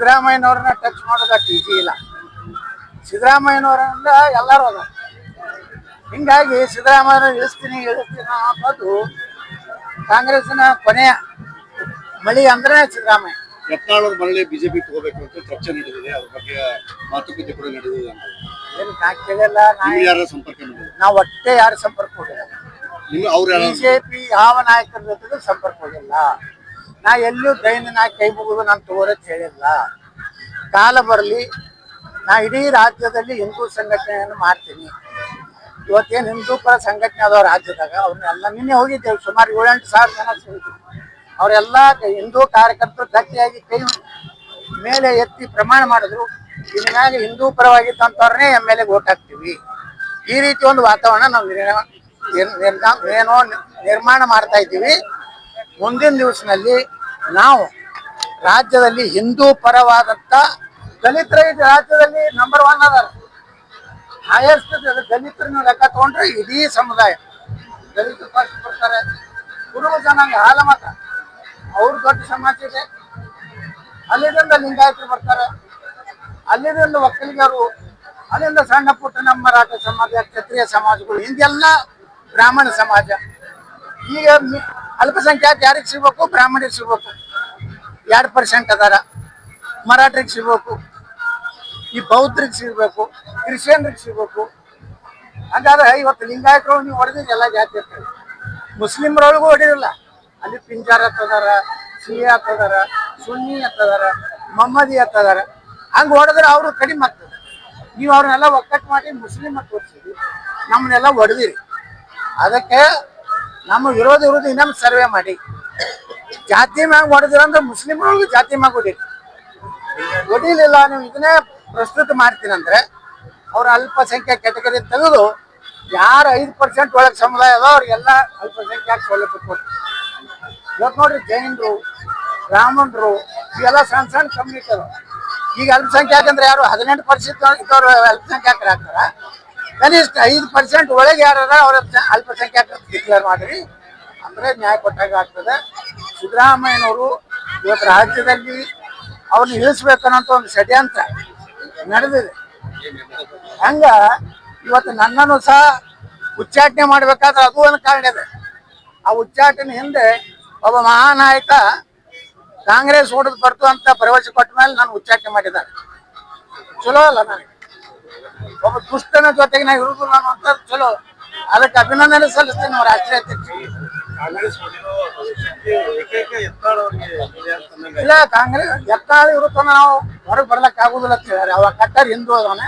ಸಿದ್ದರಾಮಯ್ಯನವ್ರನ್ನ touch ಮಾಡೋದಕ್ಕೆ easy ಇಲ್ಲ. ಸಿದ್ದರಾಮಯ್ಯನವರಿಂದ ಎಲ್ಲರೂ ಅದ ಹಿಂಗಾಗಿ ಸಿದ್ದರಾಮಯ್ಯನ ಇಳಿಸ್ತೀನಿ ಇಳಿಸ್ತೀನಿ ಅನ್ನೋದು ಕಾಂಗ್ರೆಸ್ನ ಕೊನೆಯ ಮಳಿ ಅಂದ್ರೆ ಸಿದ್ದರಾಮಯ್ಯ. ಯತ್ನಾಳ್ ಅವ್ರ ಮರಳಿ ಬಿಜೆಪಿ ತಗೋಬೇಕು ಅಂತ ಚರ್ಚೆ ನಡೆದಿದೆ. ಅದ್ರ ಬಗ್ಗೆ ಮಾತುಕತೆ ಕೂಡ ನಡೆದಿದೆ ಅಂತ. ಏನು ನಾ ಕೇಳಿಲ್ಲ ನಾ ನೀವು ಯಾರ ಸಂಪರ್ಕ ನಡೆದಿದೆ ನಾವು ಒಟ್ಟೆ ಯಾರು ಸಂಪರ್ಕ ಹೋಗಿಲ್ಲ. ನಿಮ್ಮ ಅವ್ರು ಯಾರು? ಬಿಜೆಪಿ ಯಾವ ನಾಯಕರ ಜೊತೆಗೂ ಸಂಪರ್ಕ ಹೋಗಿಲ್ಲ. ನಾ ಎಲ್ಲೂ ದೈನ ಕೈ ಮುಗಿದು ನಾನು ತಗೋರತ್ ಹೇಳಿಲ್ಲ ಕಾಲ ಬರಲಿ, ನಾ ಇಡೀ ರಾಜ್ಯದಲ್ಲಿ ಹಿಂದೂ ಸಂಘಟನೆಯನ್ನು ಮಾಡ್ತೀನಿ. ಇವತ್ತೇನು ಹಿಂದೂ ಪರ ಸಂಘಟನೆ ಅದಾವ ರಾಜ್ಯದಾಗ, ಅವ್ರನ್ನೆಲ್ಲ ನಿನ್ನೆ ಹೋಗಿದ್ದೇವೆ, ಸುಮಾರು ಏಳೆಂಟು ಸಾವಿರ ಜನ ಸೇರಿದ್ರು ಅವರೆಲ್ಲ ಹಿಂದೂ ಕಾರ್ಯಕರ್ತರು ಗಟ್ಟಿಯಾಗಿ ಕೈ ಮೇಲೆ ಎತ್ತಿ ಪ್ರಮಾಣ ಮಾಡಿದ್ರು. ಇನ್ನು ಮ್ಯಾಗ ಹಿಂದೂ ಪರವಾಗಿದ್ದಂಥವ್ರನ್ನೇ ಎಂ ಎಲ್ ಎಗೆ ಓಟ್ ಹಾಕ್ತೀವಿ. ಈ ರೀತಿ ಒಂದು ವಾತಾವರಣ ನಾವು ಏನೋ ನಿರ್ಮಾಣ ಮಾಡ್ತಾ ಇದ್ದೀವಿ. ಮುಂದಿನ ದಿವಸದಲ್ಲಿ ನಾವು ರಾಜ್ಯದಲ್ಲಿ ಹಿಂದೂ ಪರವಾದಂತ ದಲಿತರ ರಾಜ್ಯದಲ್ಲಿ ನಂಬರ್ ಒನ್ ಅದಾರ. ಹೈಯೆಸ್ಟ್ ದಲಿತರ ಲೆಕ್ಕ ತಗೊಂಡ್ರೆ ಇಡೀ ಸಮುದಾಯ. ದಲಿತರು ಫಸ್ಟ್ ಬರ್ತಾರೆ. ಕುರುಬ ಜನಾಂಗ ಹಾಲ ಮತ ಅವ್ರ ದೊಡ್ಡ ಸಮಾಜ ಇದೆ. ಅಲ್ಲಿಂದ ಲಿಂಗಾಯತರು ಬರ್ತಾರೆ. ಅಲ್ಲಿಂದ ಒಕ್ಕಲಿಗರು, ಅಲ್ಲಿಂದ ಸಣ್ಣ ಪುಟ್ಟ ನಮ್ಮ ಮರಾಠ ಸಮಾಜ, ಕ್ಷತ್ರಿಯ ಸಮಾಜಗಳು, ಹಿಂದೆಲ್ಲ ಬ್ರಾಹ್ಮಣ ಸಮಾಜ. ಈಗ ಅಲ್ಪಸಂಖ್ಯಾತ ಯಾರಿಗೆ ಸಿಗ್ಬೇಕು? ಬ್ರಾಹ್ಮಣರಿಗೆ ಸಿಗ್ಬೇಕು. ಎರಡು ಪರ್ಸೆಂಟ್ ಅದಾರ. ಮರಾಠರಿಗೆ ಸಿಗ್ಬೇಕು, ಈ ಬೌದ್ಧರಿಗೆ ಸಿಗ್ಬೇಕು, ಕ್ರಿಶ್ಚಿಯನ್ರಿಗೆ ಸಿಗ್ಬೇಕು. ಹಾಗಾದ್ರೆ ಇವತ್ತು ಲಿಂಗಾಯತರು ನೀವು ಹೊಡೆದಿದ್ದು ಎಲ್ಲ ಜಾತಿ ಇರ್ತದೆ ಮುಸ್ಲಿಮ್ರೊಳಗೂ ಹೊಡಿರಲ್ಲ ಅಲ್ಲಿ ಪಿಂಜಾರ್ ಹತ್ತದಾರ, ಸಿಹಿ ಹತ್ತದಾರ, ಸುನ್ನಿ ಹತ್ತದಾರ ಮೊಹಮ್ಮದಿ ಹತ್ತದಾರ. ಹಂಗೆ ಹೊಡೆದ್ರೆ ಅವರು ಕಡಿಮೆ ಆಗ್ತದೆ. ನೀವು ಅವ್ರನ್ನೆಲ್ಲ ಒಕ್ಕಟ್ಟು ಮಾಡಿ ಮುಸ್ಲಿಮ್ ತೋರಿಸಿದ್ರಿ ನಮ್ಮನ್ನೆಲ್ಲ ಹೊಡೆದಿರಿ. ಅದಕ್ಕೆ ನಮ್ಮ ವಿರೋಧ ವಿರೋಧ ಇನ್ನೊಂದು ಸರ್ವೆ ಮಾಡಿ. ಜಾತಿ ಮ್ಯಾಗ ಹೊಡೆದಿರಂದ್ರೆ ಮುಸ್ಲಿಮ್ರೊಳಗೂ ಜಾತಿ ಮ್ಯಾಗ ಹೊಡೀರಿ ಹೊಡಿಲಿಲ್ಲ, ನೀವು ಇದನ್ನೇ ಪ್ರಸ್ತುತ ಮಾಡ್ತೀನಂದ್ರೆ, ಅವ್ರ ಅಲ್ಪಸಂಖ್ಯಾ ಕೆಟಗರಿ ತೆಗೆದು ಯಾರು ಐದು ಪರ್ಸೆಂಟ್ ಒಳಗೆ ಸಮುದಾಯ ಅದ, ಅವ್ರಿಗೆಲ್ಲ ಅಲ್ಪಸಂಖ್ಯಾತ ಸೌಲಭ್ಯ ಕೊಟ್ಟು ಇವತ್ತು ನೋಡ್ರಿ ಜೈನರು, ಬ್ರಾಹ್ಮಣರು, ಇವೆಲ್ಲ ಸಣ್ಣ ಸಣ್ಣ ಕಮ್ಯುನಿಟಿ ಅದ ಈಗ ಅಲ್ಪಸಂಖ್ಯಾತ ಅಂದ್ರೆ ಯಾರು? ಹದಿನೆಂಟು ಪರ್ಸೆಂಟ್ ಇದ್ದವ್ರು ಅಲ್ಪಸಂಖ್ಯಾತರು ಆಗ್ತಾರ. ಕನಿಷ್ಠ ಐದು ಪರ್ಸೆಂಟ್ ಒಳಗೆ ಯಾರು ಅವ್ರ ಅಲ್ಪಸಂಖ್ಯಾತ ಡಿಕ್ಲೇರ್ ಮಾಡ್ರಿ. ಅಂದ್ರೆ ನ್ಯಾಯ ಕೊಟ್ಟಾಗ ಆಗ್ತದೆ. ಸಿದ್ದರಾಮಯ್ಯನವರು ಇವತ್ತು ರಾಜ್ಯದಲ್ಲಿ ಅವ್ರನ್ನ ಇಳಿಸ್ಬೇಕನ್ನೋಂಥ ಒಂದು ಷಡ್ಯಂತ್ರ ನಡೆದಿದೆ. ಹಂಗ ಇವತ್ತು ನನ್ನನ್ನು ಸಹ ಉಚ್ಚಾಟನೆ ಮಾಡಬೇಕಾದ್ರೆ ಅದು ಒಂದು ಕಾರಣ ಇದೆ. ಆ ಉಚ್ಚಾಟನೆ ಹಿಂದೆ ಒಬ್ಬ ಮಹಾನಾಯಕ ಕಾಂಗ್ರೆಸ್ ಓಡದ್ ಬರ್ತು ಅಂತ ಭರವಸೆ ಕೊಟ್ಟ ಮೇಲೆ ನಾನು ಉಚ್ಚಾಟನೆ ಮಾಡಿದ್ದಾರೆ. ಚಲೋ ಅಲ್ಲ ನನಗೆ. ಒಬ್ಬ ದುಷ್ಟನ ಜೊತೆಗೆ ಇರುವುದು ನಾನು ಅಂತ ಚಲೋ. ಅದಕ್ಕೆ ಅಭಿನಂದನೆ ಸಲ್ಲಿಸ್ತೀನಿ ನಮ್ಮ ರಾಷ್ಟ್ರೀಯ ಇಲ್ಲ ಕಾಂಗ್ರೆಸ್ ಎತ್ತಾಳಿ ಇರುತ್ತ ನಾವು ಹೊರಗೆ ಬರ್ಲಕ್ ಆಗುದಿಲ್ಲ ಅಂತ ಹೇಳ್ಯಾರ. ಅವಾಗ ಕಟ್ಟಾರ ಹಿಂದೂ ಅದಾನೆ.